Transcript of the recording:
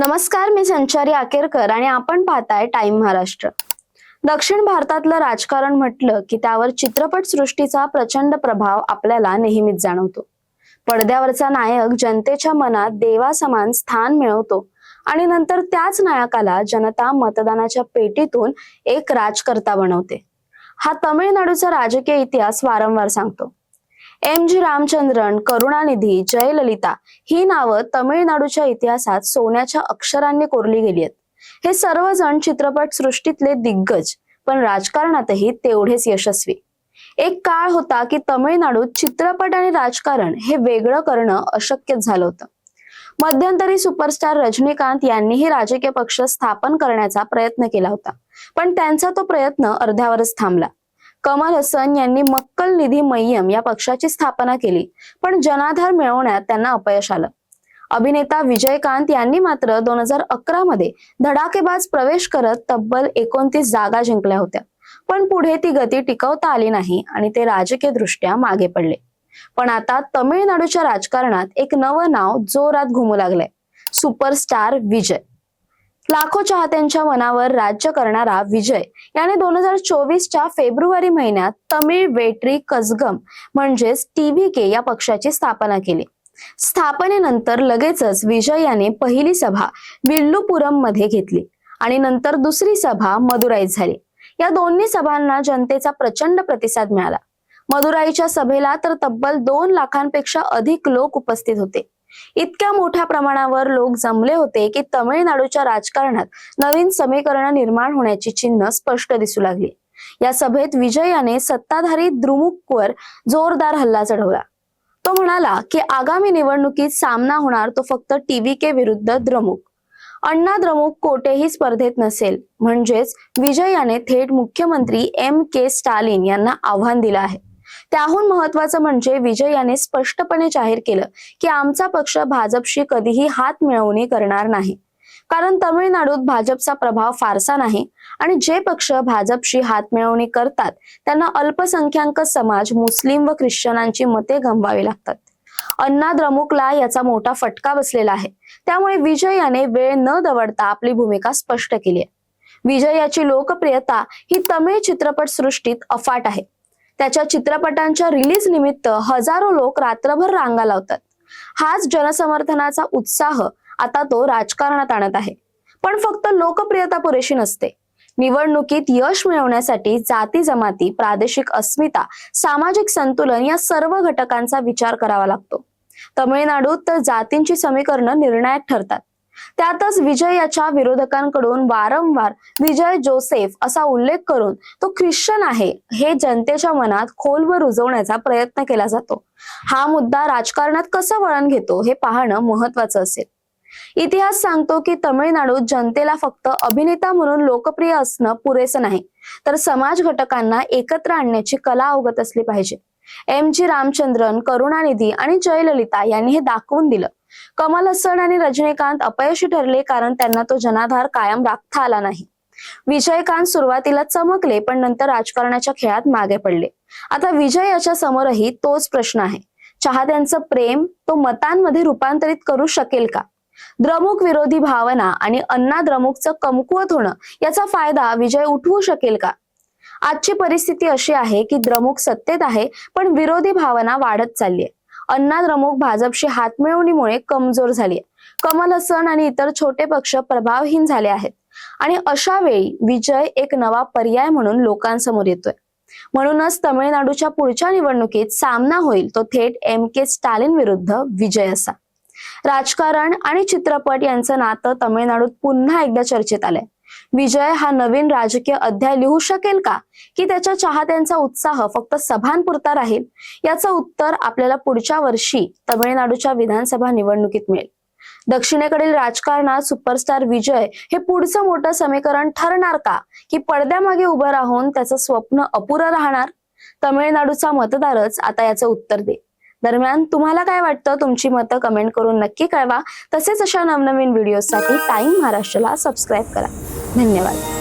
नमस्कार मी संचारी आकेरकर आणि आपण पाहताय टाइम महाराष्ट्र. दक्षिण भारतातलं राजकारण म्हटलं की त्यावर चित्रपट सृष्टीचा प्रचंड प्रभाव आपल्याला नेहमीच जाणवतो. पडद्यावरचा नायक जनतेच्या मनात देवासमान स्थान मिळवतो आणि नंतर त्याच नायकाला जनता मतदानाच्या पेटीतून एक राजकर्ता बनवते. हा तमिळनाडूचा राजकीय इतिहास वारंवार सांगतो. एम जी रामचंद्रन करुणानिधी जयललिता ही नावं तमिळनाडूच्या इतिहासात सोन्याच्या अक्षरांनी कोरली गेली आहेत. हे सर्वजण चित्रपट सृष्टीतले दिग्गज पण राजकारणातही तेवढेच यशस्वी. एक काळ होता की तमिळनाडूत चित्रपट आणि राजकारण हे वेगळं करणं अशक्यच झालं होतं. मध्यंतरी सुपरस्टार रजनीकांत यांनीही राजकीय पक्ष स्थापन करण्याचा प्रयत्न केला होता. पण त्यांचा तो प्रयत्न अर्ध्यावरच थांबला. कमल हसन यांनी मक्कल निधी मय्यम या पक्षाची स्थापना केली. पण जनाधार मिळवण्यात त्यांना अपयश आलं. अभिनेता विजयकांत यांनी मात्र दोन हजार अकरा मध्ये धडाकेबाज प्रवेश करत तब्बल एकोणतीस जागा जिंकल्या होत्या. पण पुढे ती गती टिकवता आली नाही आणि ते राजकीय दृष्ट्या मागे पडले. पण आता तमिळनाडूच्या राजकारणात एक नवं नाव जोरात घुमू लागलंय. सुपरस्टार विजय. लाखो चाहत्यांच्या मनावर राज्य करणारा विजय याने दोन हजार चोवीसच्या फेब्रुवारी महिन्यात तमिळ वेट्री कसगम म्हणजेच टीव्ही के या पक्षाची स्थापना केली. स्थापनेनंतर लगेचच विजय याने पहिली सभा विल्लुपुरममध्ये घेतली आणि नंतर दुसरी सभा मदुराईत झाली. या दोन्ही सभांना जनतेचा प्रचंड प्रतिसाद मिळाला. मदुराईच्या सभेला तर तब्बल दोन लाखांपेक्षा अधिक लोक उपस्थित होते. इतक्या मोठ्या प्रमाणावर लोक जमले होते की तमिळनाडूच्या राजकारणात नवीन समीकरण निर्माण होण्याची चिन्ह स्पष्ट दिसू लागली. या सभेत विजयाने सत्ताधारी द्रुमुकवर जोरदार हल्ला चढवला. तो म्हणाला की आगामी निवडणुकीत सामना होणार तो फक्त टीव्ही के विरुद्ध द्रमुक अण्णा द्रमुक कोठेही स्पर्धेत नसेल म्हणजेच विजयाने थेट मुख्यमंत्री एम के स्टालिन यांना आव्हान दिलं आहे. त्याहून महत्वाचं म्हणजे विजय याने स्पष्टपणे जाहीर केलं की आमचा पक्ष भाजपशी कधीही हात मिळवणी करणार नाही. कारण तमिळनाडूत भाजपचा प्रभाव फारसा नाही आणि जे पक्ष भाजपशी हात मिळवणी करतात त्यांना अल्पसंख्याक समाज मुस्लिम व ख्रिश्चनांची मते गमवावी लागतात. अण्णा द्रमुकला याचा मोठा फटका बसलेला आहे. त्यामुळे विजय याने वेळ न दवडता आपली भूमिका स्पष्ट केली आहे. विजय याची लोकप्रियता ही तमिळ चित्रपट सृष्टीत अफाट आहे. त्याच्या चित्रपटांच्या रिलीज निमित्त हजारो लोक रात्रभर रांगा लावतात. हाच जनसमर्थनाचा उत्साह आता तो राजकारणात आणत आहे. पण फक्त लोकप्रियता पुरेशी नसते. निवडणुकीत यश मिळवण्यासाठी जाती जमाती प्रादेशिक अस्मिता सामाजिक संतुलन या सर्व घटकांचा विचार करावा लागतो. तमिळनाडूत तर जातींची समीकरणं निर्णायक ठरतात. त्यातच विजय याच्या विरोधकांकडून वारंवार विजय जोसेफ असा उल्लेख करून तो ख्रिश्चन आहे हे जनतेच्या मनात खोलवर रुजवण्याचा प्रयत्न केला जातो. हा मुद्दा राजकारणात कसं वळण घेतो हे पाहणं महत्वाचं असेल. इतिहास सांगतो की तमिळनाडूत जनतेला फक्त अभिनेता म्हणून लोकप्रिय असणं पुरेसं नाही तर समाज घटकांना एकत्र आणण्याची कला अवगत असली पाहिजे. एम. जी. रामचंद्रन करुणानिधी आणि जयललिता यांनी हे दाखवून दिलं. कमल हसन आणि रजनीकांत अपयशी ठरले कारण त्यांना तो जनाधार कायम राखता आला नाही. विजयकांत सुरुवातीला चमकले पण नंतर राजकारणाच्या खेळात मागे पडले. आता विजय याच्या समोरही तोच प्रश्न आहे. चाहत्यांचं प्रेम तो मतांमध्ये रूपांतरित करू शकेल का? द्रमुक विरोधी भावना आणि अण्णा द्रमुकचं कमकुवत होणं याचा फायदा विजय उठवू शकेल का? आजची परिस्थिती अशी आहे की द्रमुक सत्तेत आहे पण विरोधी भावना वाढत चालली आहे. अण्णा द्रमुक भाजपशी हातमिळवणीमुळे कमजोर झाली कमल हसन आणि इतर छोटे पक्ष प्रभावहीन झाले आहेत. आणि अशा वेळी विजय एक नवा पर्याय म्हणून लोकांसमोर येतोय. म्हणूनच तमिळनाडूच्या पुढच्या निवडणुकीत सामना होईल तो थेट एम के स्टॅलिन विरुद्ध विजय असा. राजकारण आणि चित्रपट यांचं नातं तमिळनाडूत पुन्हा एकदा चर्चेत आलंय. विजय हा नवीन राजकीय अध्याय लिहू शकेल का? की त्याच्या चाहत्यांचा उत्साह फक्त सभांपुरता राहील? याचं उत्तर आपल्याला पुढच्या वर्षी तमिळनाडूच्या विधानसभा निवडणुकीत मिळेल. दक्षिणेकडील राजकारणात सुपरस्टार विजय हे पुढचं मोठं समीकरण ठरणार का? की पडद्यामागे उभं राहून त्याचं स्वप्न अपुरं राहणार? तमिळनाडूचा मतदारच आता याचं उत्तर दे. दरम्यान तुम्हाला काय वाटतं? तुमची मतं कमेंट करून नक्की कळवा. तसेच अशा नवनवीन व्हिडिओसाठी टाइम महाराष्ट्राला सबस्क्राईब करा. धन्यवाद.